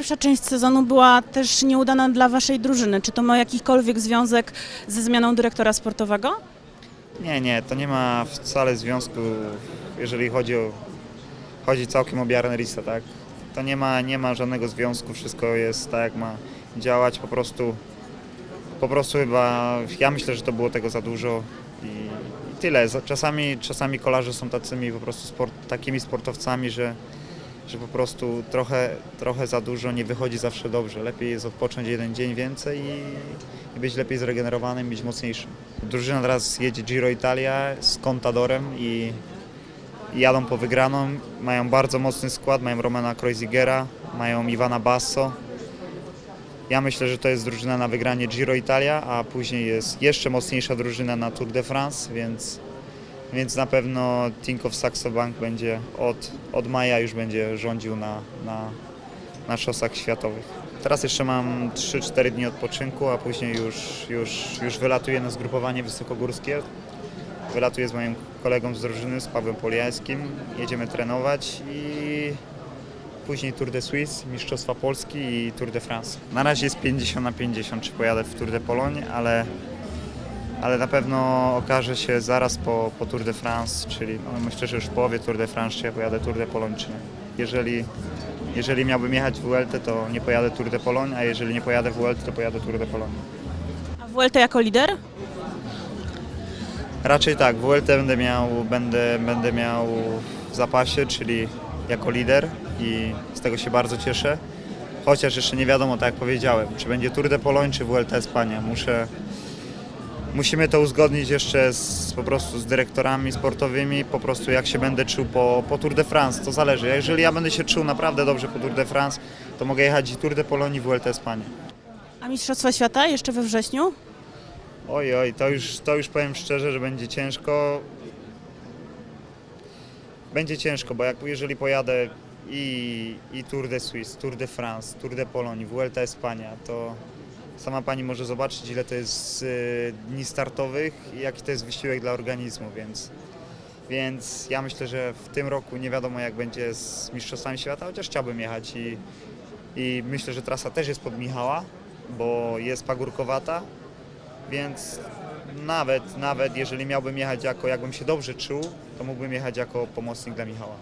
Pierwsza część sezonu była też nieudana dla waszej drużyny. Czy to ma jakikolwiek związek ze zmianą dyrektora sportowego? Nie, nie, to nie ma wcale związku, jeżeli chodzi o chodzi całkiem o Bjarnerisa, tak? To nie ma, nie ma żadnego związku, wszystko jest tak jak ma działać, po prostu po prostu chyba, ja myślę, że to było tego za dużo i, i tyle. Za- Czasami, czasami kolarze są tacymi po prostu sport, takimi sportowcami, że, że po prostu trochę, trochę za dużo nie wychodzi zawsze dobrze. Lepiej jest odpocząć jeden dzień więcej i, i być lepiej zregenerowanym, być mocniejszym. Drużyna teraz jedzie Giro Italia z Contadorem i, jadą po wygraną. Mają bardzo mocny skład, mają Romana Kreutzigera, mają Iwana Basso. Ja myślę, że to jest drużyna na wygranie Giro Italia, a później jest jeszcze mocniejsza drużyna na Tour de France, więc, więc na pewno Tinkoff Saxo Bank będzie od, od maja już będzie rządził na, na, na szosach światowych. Teraz jeszcze mam 3-4 dni odpoczynku, a później już, już, już wylatuję na zgrupowanie wysokogórskie. Wylatuję z moim kolegą z drużyny, z Pawłem Poliańskim. Jedziemy trenować i później Tour de Suisse, Mistrzostwa Polski i Tour de France. Na razie jest 50 na 50, czy pojadę w Tour de Pologne, ale, ale na pewno okaże się zaraz po, po Tour de France, czyli no myślę, że już w połowie Tour de France, czy ja pojadę Tour de Pologne, czy nie. Jeżeli, jeżeli miałbym jechać w Vuelta, to nie pojadę Tour de Pologne, a jeżeli nie pojadę w Vuelta, to pojadę Tour de Pologne. A WLT jako lider? Raczej tak, WLT będę miał, będę, będę miał w zapasie, czyli jako lider i z tego się bardzo cieszę. Chociaż jeszcze nie wiadomo, tak jak powiedziałem, czy będzie Tour de Pologne, czy WLT Espania. Muszę, musimy to uzgodnić jeszcze z, po prostu z dyrektorami sportowymi, po prostu jak się będę czuł po, po Tour de France, to zależy. Jeżeli ja będę się czuł naprawdę dobrze po Tour de France, to mogę jechać i Tour de Pologne i WLT Espania. A Mistrzostwa Świata jeszcze we wrześniu? Oj, oj, to już, to już powiem szczerze, że będzie ciężko. Będzie ciężko, bo jak jeżeli pojadę i, i Tour de Suisse, Tour de France, Tour de Pologne, Vuelta Espania, to sama pani może zobaczyć, ile to jest y, dni startowych i jaki to jest wysiłek dla organizmu, więc, więc ja myślę, że w tym roku nie wiadomo jak będzie z Mistrzostwami Świata, chociaż chciałbym jechać i, i myślę, że trasa też jest pod Michała, bo jest pagórkowata, więc nawet, nawet jeżeli miałbym jechać jako, jakbym się dobrze czuł, to mógłbym jechać jako pomocnik dla Michała.